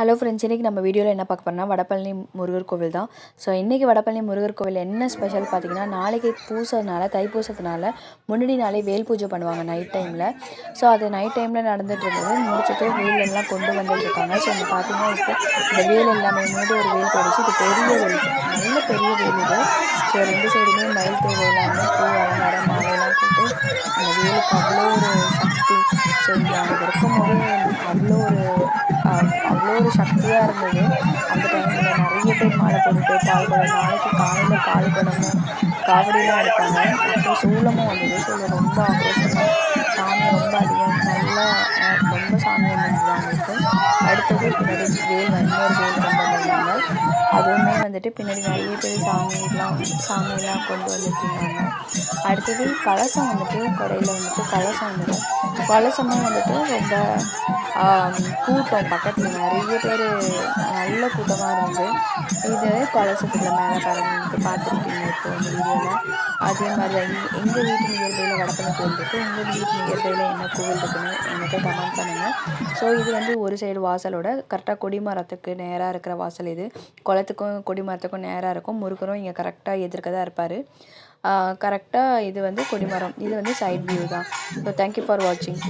Hello friends இன்றைக்கி நம்ம வீடியோவில் என்ன பார்க்க போகிறோம்னா வடபழனி முருகர் கோவில் தான். ஸோ இன்றைக்கி வடபழனி முருகர் கோவில் என்ன ஸ்பெஷல் பார்த்தீங்கன்னா நாளைக்கு பூசனால தைப்பூசத்தினால முன்னாடி நாளே வேல் பூஜை பண்ணுவாங்க நைட் டைமில் ஸோ அது நைட் டைமில் நடந்துகிட்டு இருந்தது. முடிச்சுட்டு வேல் எல்லாம் கொண்டு வந்துட்டு இருக்காங்க. ஸோ இங்கே பார்த்தீங்கன்னா இப்போ இந்த வேல் எல்லாமே முன்னாடி ஒரு வேல் போடுச்சு இது பெரிய வேல். நல்ல பெரிய வேல் இது. ஸோ ரெண்டு சைடுமே மயில் தூவை எல்லாமே பூ அலங்காரம் மாலையெல்லாம் போட்டு அந்த வேலுக்கு அவ்வளோ ஒரு சக்தி. ஸோ இங்கே அங்கே இருக்கும்போது அவ்வளோ ஒரு அவ்வளோ சக்தியாக இருந்தது. அந்த டைமில் நிறைய பேர் மாலை போட்டுட்டு பால் குடம் நாளைக்கு காலையில் பால் குடமும் காவடிலாம் எடுப்பாங்க அப்புறம் சூளமும் வந்தது. சூளம் ரொம்ப ஆக்ரோஷமாக சாமி ரொம்ப அதிகம். நல்லா ரொம்ப சாமி வந்தது அவங்களுக்கு அடுத்தது பின்னாடி வேல் இன்னொரு வேல் கொண்டு வந்திருந்தாங்க. அதுவுமே வந்துட்டு பின்னாடி நிறைய பேர் சாமியெல்லாம் சாமியெல்லாம் கொண்டு வந்துட்டு இருந்தாங்க அடுத்தது கலசம் வந்துட்டு கொடையில் வந்துட்டு கலசம் வந்துடும் கலசமும் வந்துட்டு ரொம்ப கூட்டம் பக்கத்தில் நிறைய பேர் நல்ல கூட்டமாக இருந்தது இது கலசத்தில் மேலே பறந்துட்டு பார்த்துருக்கீங்க இப்போ இந்த வீடியோவில் அதே மாதிரி தான் எங்கள் வீட்டு நியர்பையில் வடப்பண்ண கோயில் இருக்குது எங்கள் வீட்டு நியர்பையில் என்ன கோவில் இருக்குன்னு எனக்கு கமெண்ட் பண்ணுங்கள் ஸோ இது வந்து ஒரு சைடு வாசலோட கரெக்டாக கொடிமரத்துக்கு நேராக இருக்கிற வாசல் இது. குளத்துக்கும் கொடிமரத்துக்கும் நேராக இருக்கும். முருகரும் இங்கே கரெக்டாக எதிர்க்க தான் இருப்பார். கரெக்டாக இது வந்து கொடிமரம் இது வந்து சைட் வியூ தான். ஸோ தேங்க்யூ ஃபார் வாட்சிங்